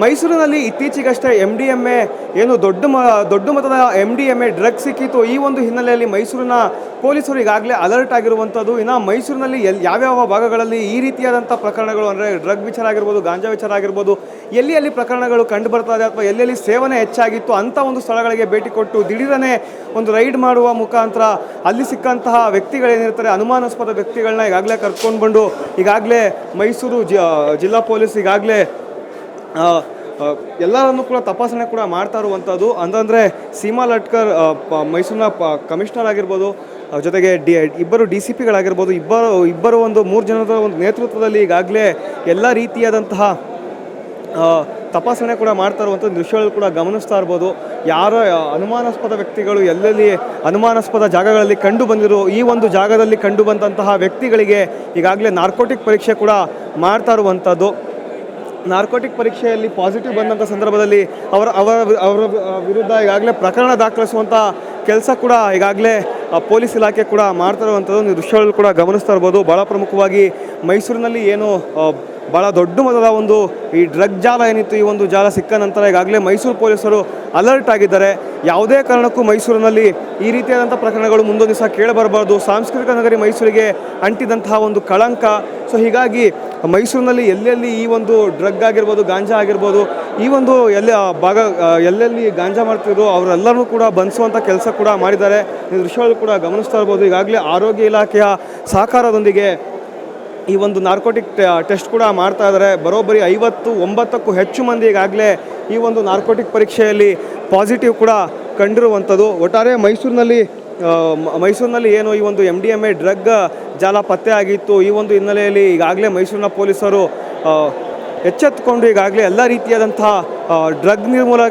ಮೈಸೂರಿನಲ್ಲಿ ಇತ್ತೀಚೆಗಷ್ಟೇ M D M A ಏನು ದೊಡ್ಡ ಮ, ದೊಡ್ಡ ಮತದ M D M A drug ಸಿಕ್ಕಿತ್ತು. ಈ ಒಂದು ಹಿನ್ನೆಲೆಯಲ್ಲಿ ಮೈಸೂರಿನ ಪೊಲೀಸರು ಈಗಾಗಲೇ ಅಲರ್ಟ್ ಆಗಿರುವಂಥದ್ದು ಇನ್ನು ಮೈಸೂರಿನಲ್ಲಿ ಎಲ್, ಯಾವ್ಯಾವ ಭಾಗಗಳಲ್ಲಿ ಈ ರೀತಿಯಾದಂಥ ಪ್ರಕರಣಗಳು ಅಂದರೆ ಡ್ರಗ್ ವಿಚಾರ ಆಗಿರ್ಬೋದು, ಗಾಂಜಾ ವಿಚಾರ ಆಗಿರ್ಬೋದು, ಎಲ್ಲಿ ಎಲ್ಲಿ ಪ್ರಕರಣಗಳು ಕಂಡು ಬರ್ತಾ ಇದೆ ಅಥವಾ ಎಲ್ಲೆಲ್ಲಿ ಸೇವನೆ ಹೆಚ್ಚಾಗಿತ್ತು ಅಂಥ ಒಂದು ಸ್ಥಳಗಳಿಗೆ ಭೇಟಿ ಕೊಟ್ಟು ದಿಢೀರನೆ ಒಂದು ರೈಡ್ ಮಾಡುವ ಮುಖಾಂತರ ಅಲ್ಲಿ ಸಿಕ್ಕಂತಹ ವ್ಯಕ್ತಿಗಳೇನಿರ್ತಾರೆ ಅನುಮಾನಾಸ್ಪದ ವ್ಯಕ್ತಿಗಳನ್ನ ಈಗಾಗಲೇ ಕರ್ಕೊಂಡು ಬಂದು ಈಗಾಗಲೇ ಮೈಸೂರು ಜಿಲ್ಲಾ ಪೊಲೀಸ್ ಈಗಾಗಲೇ ಎಲ್ಲರನ್ನೂ ಕೂಡ ತಪಾಸಣೆ ಕೂಡ ಮಾಡ್ತಾ ಇರುವಂಥದ್ದು. ಅಂತಂದರೆ ಸೀಮಾ ಲಟ್ಕರ್ ಮೈಸೂರಿನ, ಪ, ಕಮಿಷನರ್ ಆಗಿರ್ಬೋದು ಜೊತೆಗೆ ಡಿ, ಇಬ್ಬರು ಡಿ ಸಿ ಪಿಗಳಾಗಿರ್ಬೋದು, ಇಬ್ಬರು ಇಬ್ಬರು ಒಂದು ಮೂರು ಜನದ ಒಂದು ನೇತೃತ್ವದಲ್ಲಿ ಈಗಾಗಲೇ ಎಲ್ಲ ರೀತಿಯಾದಂತಹ ತಪಾಸಣೆ ಕೂಡ ಮಾಡ್ತಾ ಇರುವಂಥ ದೃಶ್ಯಗಳು ಕೂಡ ಗಮನಿಸ್ತಾ ಇರ್ಬೋದು. ಯಾರ ಅನುಮಾನಾಸ್ಪದ ವ್ಯಕ್ತಿಗಳು ಎಲ್ಲೆಲ್ಲಿ ಅನುಮಾನಾಸ್ಪದ ಜಾಗಗಳಲ್ಲಿ ಕಂಡು ಬಂದಿರೋ, ಈ ಒಂದು ಜಾಗದಲ್ಲಿ ಕಂಡು ಬಂದಂತಹ ವ್ಯಕ್ತಿಗಳಿಗೆ ಈಗಾಗಲೇ ನಾರ್ಕೋಟಿಕ್ ಪರೀಕ್ಷೆ ಕೂಡ ಮಾಡ್ತಾ ಇರುವಂಥದ್ದು. ನಾರ್ಕೋಟಿಕ್ ಪರೀಕ್ಷೆಯಲ್ಲಿ ಪಾಸಿಟಿವ್ ಬಂದಂಥ ಸಂದರ್ಭದಲ್ಲಿ ಅವರ ಅವರ ಅವರ ವಿರುದ್ಧ ಈಗಾಗಲೇ ಪ್ರಕರಣ ದಾಖಲಿಸುವಂಥ ಕೆಲಸ ಕೂಡ ಈಗಾಗಲೇ ಪೊಲೀಸ್ ಇಲಾಖೆ ಕೂಡ ಮಾಡ್ತಾ ಇರುವಂಥದ್ದು. ಒಂದು ದೃಶ್ಯಗಳು ಕೂಡ ಗಮನಿಸ್ತಾ ಇರ್ಬೋದು. ಭಾಳ ಪ್ರಮುಖವಾಗಿ ಮೈಸೂರಿನಲ್ಲಿ ಏನು ಭಾಳ ದೊಡ್ಡ ಮೊದಲ ಒಂದು ಈ ಡ್ರಗ್ ಜಾಲ ಏನಿತ್ತು, ಈ ಒಂದು ಜಾಲ ಸಿಕ್ಕ ನಂತರ ಈಗಾಗಲೇ ಮೈಸೂರು ಪೊಲೀಸರು ಅಲರ್ಟ್ ಆಗಿದ್ದಾರೆ. ಯಾವುದೇ ಕಾರಣಕ್ಕೂ ಮೈಸೂರಿನಲ್ಲಿ ಈ ರೀತಿಯಾದಂಥ ಪ್ರಕರಣಗಳು ಮುಂದೊಂದು ದಿವಸ ಕೇಳಬರಬಾರ್ದು. ಸಾಂಸ್ಕೃತಿಕ ನಗರಿ ಮೈಸೂರಿಗೆ ಅಂಟಿದಂತಹ ಒಂದು ಕಳಂಕ. ಸೊ, ಹೀಗಾಗಿ ಮೈಸೂರಿನಲ್ಲಿ ಎಲ್ಲೆಲ್ಲಿ ಈ ಒಂದು ಡ್ರಗ್ ಆಗಿರ್ಬೋದು, ಗಾಂಜಾ ಆಗಿರ್ಬೋದು, ಈ ಒಂದು ಎಲ್ಲ ಭಾಗ ಎಲ್ಲೆಲ್ಲಿ ಗಾಂಜಾ ಮಾಡ್ತಿದ್ರು ಅವರೆಲ್ಲರೂ ಕೂಡ ಬಂಧಿಸುವಂಥ ಕೆಲಸ ಕೂಡ ಮಾಡಿದ್ದಾರೆ. ಈ ದೃಶ್ಯಗಳು ಕೂಡ ಗಮನಿಸ್ತಾ ಇರ್ಬೋದು. ಈಗಾಗಲೇ ಆರೋಗ್ಯ ಇಲಾಖೆಯ ಸಹಕಾರದೊಂದಿಗೆ ಈ ಒಂದು ನಾರ್ಕೋಟಿಕ್ ಟೆಸ್ಟ್ ಕೂಡ ಮಾಡ್ತಾ ಇದ್ದಾರೆ. ಬರೋಬ್ಬರಿ ಐವತ್ತು, ಒಂಬತ್ತಕ್ಕೂ ಹೆಚ್ಚು ಮಂದಿ ಈಗಾಗಲೇ ಈ ಒಂದು ನಾರ್ಕೋಟಿಕ್ ಪರೀಕ್ಷೆಯಲ್ಲಿ ಪಾಸಿಟಿವ್ ಕೂಡ ಕಂಡಿರುವಂಥದ್ದು. ಒಟ್ಟಾರೆ ಮೈಸೂರಿನಲ್ಲಿ ಮೈಸೂರಿನಲ್ಲಿ ಏನು ಈ ಒಂದು M D M A drug ಜಾಲ ಪತ್ತೆ ಆಗಿತ್ತು. ಈ ಒಂದು ಹಿನ್ನೆಲೆಯಲ್ಲಿ ಈಗಾಗಲೇ ಮೈಸೂರಿನ ಪೊಲೀಸರು ಎಚ್ಚೆತ್ತುಕೊಂಡು ಈಗಾಗಲೇ ಎಲ್ಲ ರೀತಿಯಾದಂತಹ ಡ್ರಗ್ ನಿರ್ಮೂಲ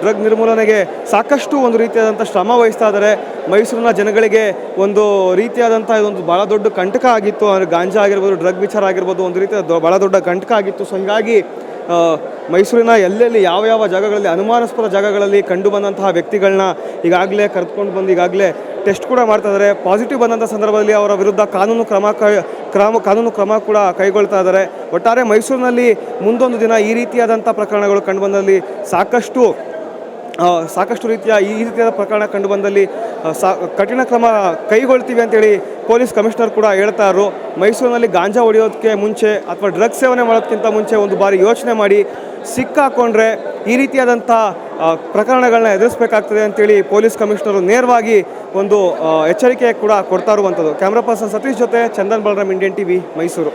ಡ್ರಗ್ ನಿರ್ಮೂಲನೆಗೆ ಸಾಕಷ್ಟು ಒಂದು ರೀತಿಯಾದಂಥ ಶ್ರಮ ವಹಿಸ್ತಾ ಇದ್ದಾರೆ. ಮೈಸೂರಿನ ಜನಗಳಿಗೆ ಒಂದು ರೀತಿಯಾದಂಥ ಇದೊಂದು ಭಾಳ ದೊಡ್ಡ ಕಂಟಕ ಆಗಿತ್ತು. ಅಂದರೆ ಗಾಂಜಾ ಆಗಿರ್ಬೋದು, ಡ್ರಗ್ ವಿಚಾರ ಆಗಿರ್ಬೋದು, ಒಂದು ರೀತಿಯ ಭಾಳ ದೊಡ್ಡ ಕಂಟಕ ಆಗಿತ್ತು. ಸೊ ಹೀಗಾಗಿ ಮೈಸೂರಿನ ಎಲ್ಲೆಲ್ಲಿ ಯಾವ ಯಾವ ಜಾಗಗಳಲ್ಲಿ, ಅನುಮಾನಾಸ್ಪದ ಜಾಗಗಳಲ್ಲಿ ಕಂಡು ಬಂದಂತಹ ವ್ಯಕ್ತಿಗಳನ್ನ ಈಗಾಗಲೇ ಕರೆದುಕೊಂಡು ಬಂದು ಈಗಾಗಲೇ ಟೆಸ್ಟ್ ಕೂಡ ಮಾಡ್ತಾ ಇದ್ದಾರೆ ಪಾಸಿಟಿವ್ ಬಂದಂಥ ಸಂದರ್ಭದಲ್ಲಿ ಅವರ ವಿರುದ್ಧ ಕಾನೂನು ಕ್ರಮ ಕ್ರಮ ಕಾನೂನು ಕ್ರಮ ಕೂಡ ಕೈಗೊಳ್ತಾ ಇದ್ದಾರೆ ಒಟ್ಟಾರೆ ಮೈಸೂರಿನಲ್ಲಿ ಮುಂದೊಂದು ದಿನ ಈ ರೀತಿಯಾದಂಥ ಪ್ರಕರಣಗಳು ಕಂಡು ಬಂದಲ್ಲಿ ಸಾಕಷ್ಟು ಸಾಕಷ್ಟು ರೀತಿಯ ಈ ರೀತಿಯಾದ ಪ್ರಕರಣ ಕಂಡು ಬಂದಲ್ಲಿ ಸಾ ಕಠಿಣ ಕ್ರಮ ಕೈಗೊಳ್ತೀವಿ ಅಂತೇಳಿ ಪೊಲೀಸ್ ಕಮಿಷನರ್ ಕೂಡ ಹೇಳ್ತಾ ಇದ್ರು, ಮೈಸೂರಿನಲ್ಲಿ ಗಾಂಜಾ ಹೊಡೆಯೋದಕ್ಕೆ ಮುಂಚೆ ಅಥವಾ ಡ್ರಗ್ ಸೇವನೆ ಮಾಡೋದಕ್ಕಿಂತ ಮುಂಚೆ ಒಂದು ಬಾರಿ ಯೋಚನೆ ಮಾಡಿ, ಸಿಕ್ಕಾಕೊಂಡ್ರೆ ಈ ರೀತಿಯಾದಂಥ ಪ್ರಕರಣಗಳನ್ನ ಎದುರಿಸಬೇಕಾಗ್ತದೆ ಅಂತೇಳಿ ಪೊಲೀಸ್ ಕಮಿಷನರು ನೇರವಾಗಿ ಒಂದು ಎಚ್ಚರಿಕೆ ಕೂಡ ಕೊಡ್ತಾ ಇರುವಂಥದ್ದು. ಕ್ಯಾಮ್ರಾ ಪರ್ಸನ್ ಸತೀಶ್ ಜೊತೆ ಚಂದನ್ ಬಲರಾಮ್, ಇಂಡಿಯನ್ ಟಿವಿ, ಮೈಸೂರು.